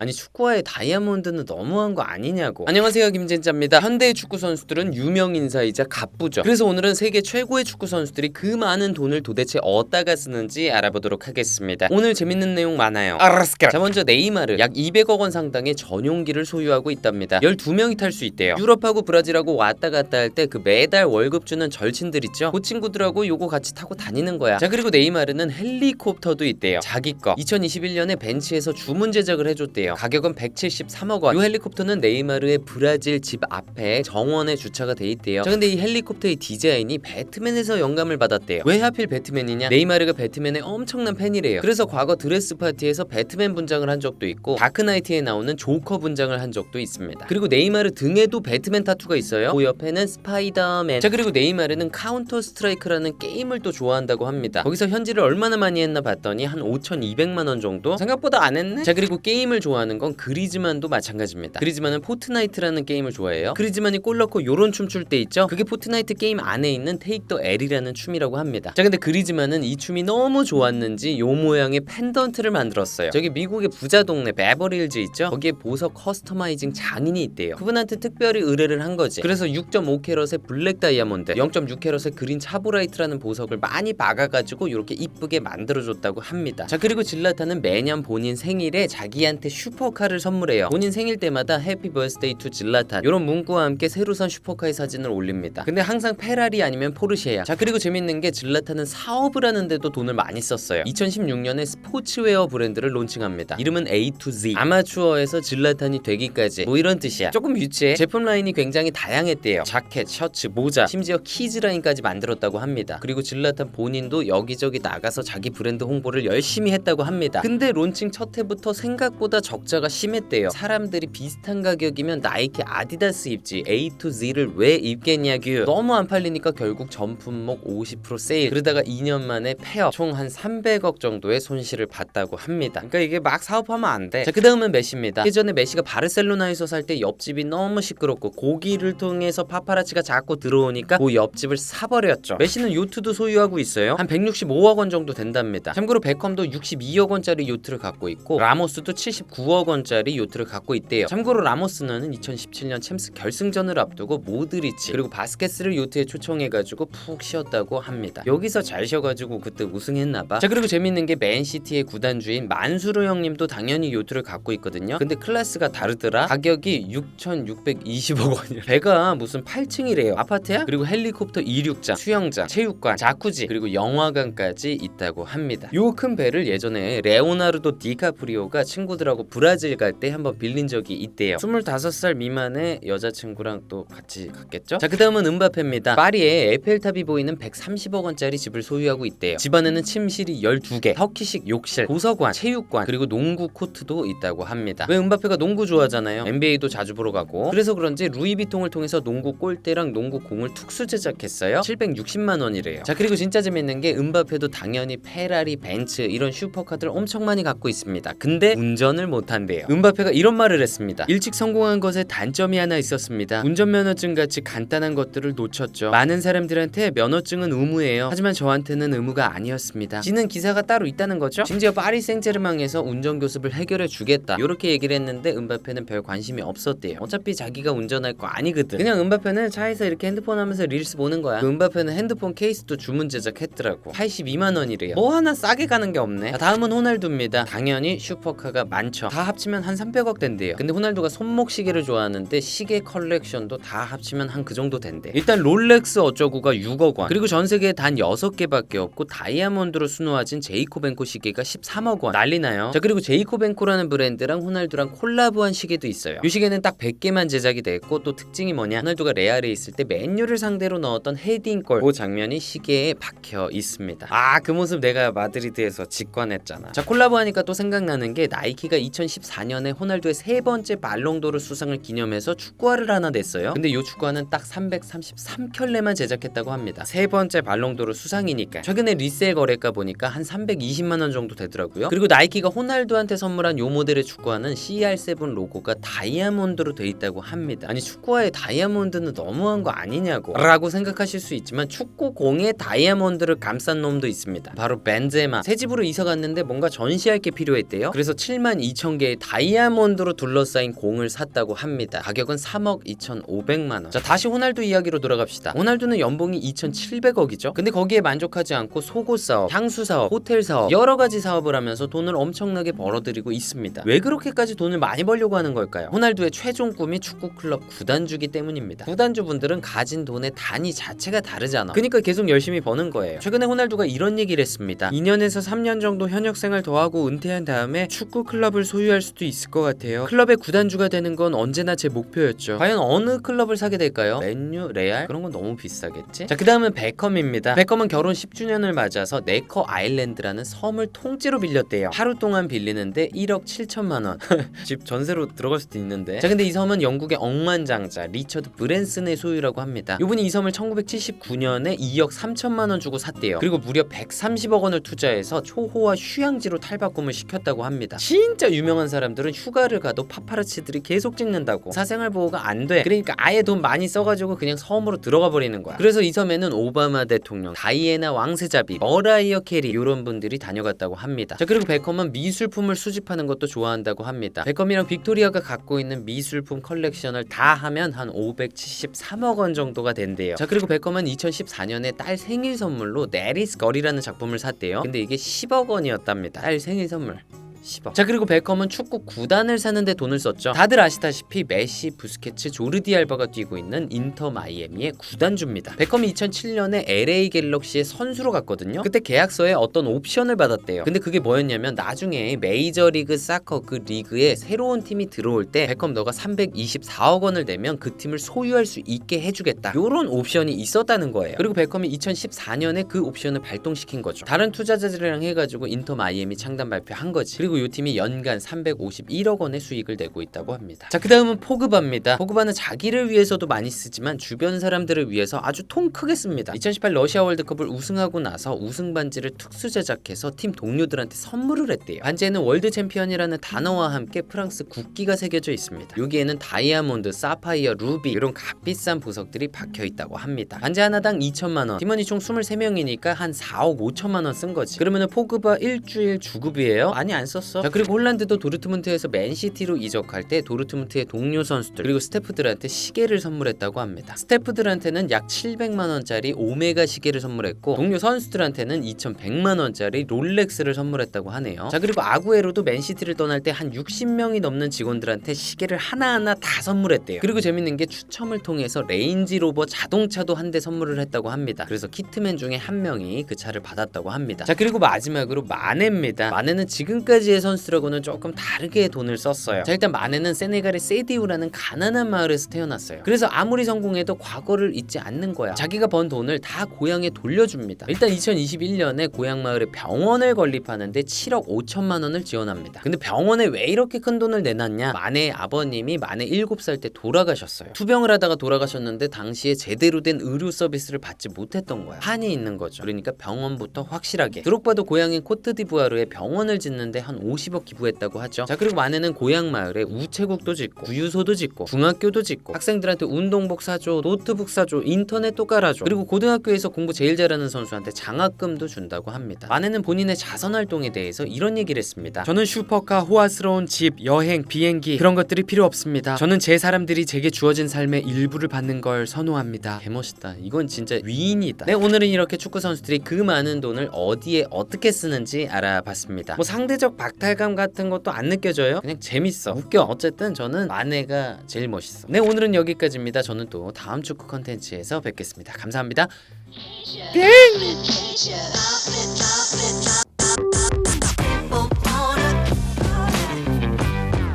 아니 축구화에 다이아몬드는 너무한 거 아니냐고. 안녕하세요 김진짜입니다. 현대의 축구 선수들은 유명 인사이자 갑부죠. 그래서 오늘은 세계 최고의 축구 선수들이 그 많은 돈을 도대체 어디다가 쓰는지 알아보도록 하겠습니다. 오늘 재밌는 내용 많아요. 알았을까? 자 먼저 네이마르 약 200억 원 상당의 전용기를 소유하고 있답니다. 12명이 탈 수 있대요. 유럽하고 브라질하고 왔다 갔다 할 때 그 매달 월급 주는 절친들 있죠. 그 친구들하고 요거 같이 타고 다니는 거야. 자 그리고 네이마르는 헬리콥터도 있대요. 자기 거. 2021년에 벤치에서 주문 제작을 해줬대요. 가격은 173억 원. 이 헬리콥터는 네이마르의 브라질 집 앞에 정원에 주차가 돼 있대요. 자 근데 이 헬리콥터의 디자인이 배트맨에서 영감을 받았대요. 왜 하필 배트맨이냐? 네이마르가 배트맨의 엄청난 팬이래요. 그래서 과거 드레스 파티에서 배트맨 분장을 한 적도 있고 다크나이트에 나오는 조커 분장을 한 적도 있습니다. 그리고 네이마르 등에도 배트맨 타투가 있어요. 그 옆에는 스파이더맨. 자 그리고 네이마르는 카운터 스트라이크라는 게임을 또 좋아한다고 합니다. 거기서 현질을 얼마나 많이 했나 봤더니 한 5,200만 원 정도? 생각보다 안 했네. 자 그리고 게임을 좋아 하는 건 그리즈만도 마찬가지입니다. 그리즈만은 포트나이트라는 게임을 좋아해요. 그리즈만이 골 넣고 요런 춤 출 때 있죠? 그게 포트나이트 게임 안에 있는 테이크 더 L이라는 춤이라고 합니다. 자 근데 그리즈만은 이 춤이 너무 좋았는지 요 모양의 펜던트를 만들었어요. 저기 미국의 부자 동네 베버리힐즈 있죠? 거기에 보석 커스터마이징 장인이 있대요. 그분한테 특별히 의뢰를 한 거지. 그래서 6.5캐럿의 블랙 다이아몬드, 0.6캐럿의 그린 차보라이트라는 보석을 많이 박아가지고 이렇게 이쁘게 만들어줬다고 합니다. 자 그리고 질라타는 매년 본인 생일에 자기한테 슈 퍼카를 선물해요. 본인 생일 때마다 해피 버스데이 투 질라탄 이런 문구와 함께 새로 산 슈퍼카의 사진을 올립니다. 근데 항상 페라리 아니면 포르쉐야. 자 그리고 재밌는 게 질라탄은 사업을 하는데도 돈을 많이 썼어요. 2016년에 스포츠웨어 브랜드를 론칭합니다. 이름은 A to Z. 아마추어에서 질라탄이 되기까지 뭐 이런 뜻이야. 조금 유치해. 제품 라인이 굉장히 다양했대요. 자켓, 셔츠, 모자, 심지어 키즈 라인까지 만들었다고 합니다. 그리고 질라탄 본인도 여기저기 나가서 자기 브랜드 홍보를 열심히 했다고 합니다. 근데 론칭 첫 해부터 생각보다 적 자가 심했대요. 사람들이 비슷한 가격이면 나이키 아디다스 입지 A to Z를 왜 입겠냐 규. 너무 안 팔리니까 결국 전 품목 50% 세일. 그러다가 2년 만에 폐업. 총 한 300억 정도의 손실을 봤다고 합니다. 그러니까 이게 막 사업하면 안 돼. 자, 그 다음은 메시입니다. 예전에 메시가 바르셀로나에서 살 때 옆집이 너무 시끄럽고 고기를 통해서 파파라치가 자꾸 들어오니까 그 옆집을 사버렸죠. 메시는 요트도 소유하고 있어요. 한 165억 원 정도 된답니다. 참고로 베컴도 62억 원짜리 요트를 갖고 있고 라모스도 79억 원짜리 요트를 갖고 있대요. 참고로 라모스는 2017년 챔스 결승전을 앞두고 모드리치 그리고 바스케스를 요트에 초청해가지고 푹 쉬었다고 합니다. 여기서 잘 쉬어가지고 그때 우승했나봐. 자 그리고 재밌는 게 맨시티의 구단주인 만수르 형님도 당연히 요트를 갖고 있거든요. 근데 클래스가 다르더라. 가격이 6,620억 원이야. 배가 무슨 8층이래요. 아파트야? 그리고 헬리콥터 이륙장, 수영장, 체육관, 자쿠지 그리고 영화관까지 있다고 합니다. 요 큰 배를 예전에 레오나르도 디카프리오가 친구들하고 브라질 갈 때 한번 빌린 적이 있대요. 25살 미만의 여자친구랑 또 같이 갔겠죠? 자, 그 다음은 은바페입니다. 파리에 에펠탑이 보이는 130억 원짜리 집을 소유하고 있대요. 집 안에는 침실이 12개, 터키식 욕실, 도서관, 체육관, 그리고 농구 코트도 있다고 합니다. 왜 은바페가 농구 좋아하잖아요. NBA도 자주 보러 가고. 그래서 그런지 루이비통을 통해서 농구 골대랑 농구 공을 특수 제작했어요. 760만 원이래요. 자, 그리고 진짜 재밌는 게 은바페도 당연히 페라리, 벤츠 이런 슈퍼카들 엄청 많이 갖고 있습니다. 근데 운전을 못 한대요. 은바페가 이런 말을 했습니다. 일찍 성공한 것에 단점이 하나 있었습니다. 운전면허증 같이 간단한 것들을 놓쳤죠. 많은 사람들한테 면허증은 의무예요. 하지만 저한테는 의무가 아니었습니다. 지는 기사가 따로 있다는 거죠. 심지어 파리 생제르맹에서 운전 교습을 해결해 주겠다. 이렇게 얘기를 했는데 은바페는 별 관심이 없었대요. 어차피 자기가 운전할 거 아니거든. 그냥 은바페는 차에서 이렇게 핸드폰 하면서 릴스 보는 거야. 그 은바페는 핸드폰 케이스도 주문 제작했더라고. 82만 원이래요. 뭐 하나 싸게 가는 게 없네. 자, 다음은 호날두입니다. 당연히 슈퍼카가 많죠. 다 합치면 한 300억 된대요. 근데 호날두가 손목 시계를 좋아하는데 시계 컬렉션도 다 합치면 한 그 정도 된대. 일단 롤렉스 어쩌구가 6억 원. 그리고 전 세계에 단 6개밖에 없고 다이아몬드로 수놓아진 제이코벤코 시계가 13억 원. 난리나요. 자 그리고 제이코벤코라는 브랜드랑 호날두랑 콜라보한 시계도 있어요. 이 시계는 딱 100개만 제작이 됐고 또 특징이 뭐냐? 호날두가 레알에 있을 때 맨유를 상대로 넣었던 헤딩골 그 장면이 시계에 박혀 있습니다. 아 그 모습 내가 마드리드에서 직관했잖아. 자 콜라보하니까 또 생각나는 게 나이키가 2014년에 호날두의 세 번째 발롱도르 수상을 기념해서 축구화를 하나 냈어요. 근데 이 축구화는 딱 333켤레만 제작했다고 합니다. 세 번째 발롱도르 수상이니까. 최근에 리셀 거래가 보니까 한 320만 원 정도 되더라고요. 그리고 나이키가 호날두한테 선물한 요 모델의 축구화는 CR7 로고가 다이아몬드로 돼 있다고 합니다. 아니 축구화에 다이아몬드는 너무한 거 아니냐고 라고 생각하실 수 있지만 축구공에 다이아몬드를 감싼 놈도 있습니다. 바로 벤제마. 새 집으로 이사 갔는데 뭔가 전시할 게 필요했대요. 그래서 7만 2천 2,000개의 다이아몬드로 둘러싸인 공을 샀다고 합니다. 가격은 3억 2,500만 원. 자, 다시 호날두 이야기로 돌아갑시다. 호날두는 연봉이 2,700억이죠. 근데 거기에 만족하지 않고 속옷 사업, 향수 사업, 호텔 사업 여러 가지 사업을 하면서 돈을 엄청나게 벌어들이고 있습니다. 왜 그렇게까지 돈을 많이 벌려고 하는 걸까요? 호날두의 최종 꿈이 축구 클럽 구단주기 때문입니다. 구단주분들은 가진 돈의 단위 자체가 다르잖아. 그러니까 계속 열심히 버는 거예요. 최근에 호날두가 이런 얘기를 했습니다. 2년에서 3년 정도 현역 생활 더 하고 은퇴한 다음에 축구 클럽을 소 유할 수도 있을 것 같아요. 클럽의 구단주가 되는 건 언제나 제 목표였죠. 과연 어느 클럽을 사게 될까요? 맨유, 레알? 그런 건 너무 비싸겠지? 자, 그 다음은 베컴입니다. 베컴은 결혼 10주년을 맞아서 네커 아일랜드라는 섬을 통째로 빌렸대요. 하루 동안 빌리는데 1억 7천만 원. 집 전세로 들어갈 수도 있는데. 자, 근데 이 섬은 영국의 억만장자 리처드 브랜슨의 소유라고 합니다. 이분이 이 섬을 1979년에 2억 3천만 원 주고 샀대요. 그리고 무려 130억 원을 투자해서 초호화 휴양지로 탈바꿈을 시켰다고 합니다. 진짜 유명 한 사람들은 휴가를 가도 파파라치들이 계속 찍는다고. 사생활 보호가 안 돼. 그러니까 아예 돈 많이 써가지고 그냥 섬으로 들어가 버리는 거야. 그래서 이 섬에는 오바마 대통령, 다이애나 왕세자비, 머라이어 캐리 이런 분들이 다녀갔다고 합니다. 자 그리고 베컴은 미술품을 수집하는 것도 좋아한다고 합니다. 베컴이랑 빅토리아가 갖고 있는 미술품 컬렉션을 다 하면 한 573억 원 정도가 된대요. 자 그리고 베컴은 2014년에 딸 생일 선물로 네리스 거리라는 작품을 샀대요. 근데 이게 10억 원이었답니다. 딸 생일 선물. 10억. 자 그리고 베컴은 축구 구단을 사는데 돈을 썼죠. 다들 아시다시피 메시, 부스케츠, 조르디 알바가 뛰고 있는 인터 마이애미의 구단주입니다. 베컴이 2007년에 LA 갤럭시의 선수로 갔거든요. 그때 계약서에 어떤 옵션을 받았대요. 근데 그게 뭐였냐면 나중에 메이저리그 사커 그 리그에 새로운 팀이 들어올 때 베컴 너가 324억 원을 내면 그 팀을 소유할 수 있게 해주겠다. 요런 옵션이 있었다는 거예요. 그리고 베컴이 2014년에 그 옵션을 발동시킨 거죠. 다른 투자자들이랑 해가지고 인터 마이애미 창단 발표한 거지. 그리고 이 팀이 연간 351억 원의 수익을 내고 있다고 합니다. 자, 그 다음은 포그바입니다. 포그바는 자기를 위해서도 많이 쓰지만 주변 사람들을 위해서 아주 통 크게 씁니다. 2018 러시아 월드컵을 우승하고 나서 우승 반지를 특수 제작해서 팀 동료들한테 선물을 했대요. 반지에는 월드 챔피언이라는 단어와 함께 프랑스 국기가 새겨져 있습니다. 여기에는 다이아몬드, 사파이어, 루비 이런 값비싼 보석들이 박혀 있다고 합니다. 반지 하나당 2천만 원. 팀원이 총 23명이니까 한 4억 5천만 원 쓴 거지. 그러면은 포그바 일주일 주급이에요? 많이 안 썼어. 자 그리고 홀란드도 도르트문트에서 맨시티로 이적할 때 도르트문트의 동료 선수들 그리고 스태프들한테 시계를 선물했다고 합니다. 스태프들한테는 약 700만 원짜리 오메가 시계를 선물했고 동료 선수들한테는 2,100만 원짜리 롤렉스를 선물했다고 하네요. 자 그리고 아구에로도 맨시티를 떠날 때 한 60명이 넘는 직원들한테 시계를 하나하나 다 선물했대요. 그리고 재밌는 게 추첨을 통해서 레인지 로버 자동차도 한 대 선물을 했다고 합니다. 그래서 키트맨 중에 한 명이 그 차를 받았다고 합니다. 자 그리고 마지막으로 마네입니다. 마네는 지금까지 의 선수라고는 조금 다르게 돈을 썼어요. 자 일단 마네는 세네갈의 세디우라는 가난한 마을에서 태어났어요. 그래서 아무리 성공해도 과거를 잊지 않는 거야. 자기가 번 돈을 다 고향에 돌려줍니다. 일단 2021년에 고향 마을에 병원을 건립하는데 7억 5천만 원을 지원합니다. 근데 병원에 왜 이렇게 큰 돈을 내놨냐? 마네의 아버님이 마네 7살 때 돌아가셨어요. 투병을 하다가 돌아가셨는데 당시에 제대로 된 의료 서비스를 받지 못했던 거야. 한이 있는 거죠. 그러니까 병원부터 확실하게. 드록바도 고향인 코트디부아르에 병원을 짓는데 한 50억 기부했다고 하죠. 자 그리고 마네는 고향 마을에 우체국도 짓고 구유소도 짓고 중학교도 짓고 학생들한테 운동복 사줘, 노트북 사줘, 인터넷도 깔아줘. 그리고 고등학교에서 공부 제일 잘하는 선수한테 장학금도 준다고 합니다. 마네는 본인의 자선 활동에 대해서 이런 얘기를 했습니다. 저는 슈퍼카, 호화스러운 집, 여행, 비행기 그런 것들이 필요 없습니다. 저는 제 사람들이 제게 주어진 삶의 일부를 받는 걸 선호합니다. 개멋있다. 이건 진짜 위인이다. 네 오늘은 이렇게 축구 선수들이 그 많은 돈을 어디에 어떻게 쓰는지 알아봤습니다. 뭐 상대적 박 탈감 같은 것도 안 느껴져요. 그냥 재밌어. 웃겨. 어쨌든 저는 마네가 제일 멋있어. 네 오늘은 여기까지입니다. 저는 또 다음 축구 컨텐츠에서 뵙겠습니다. 감사합니다. Uplift,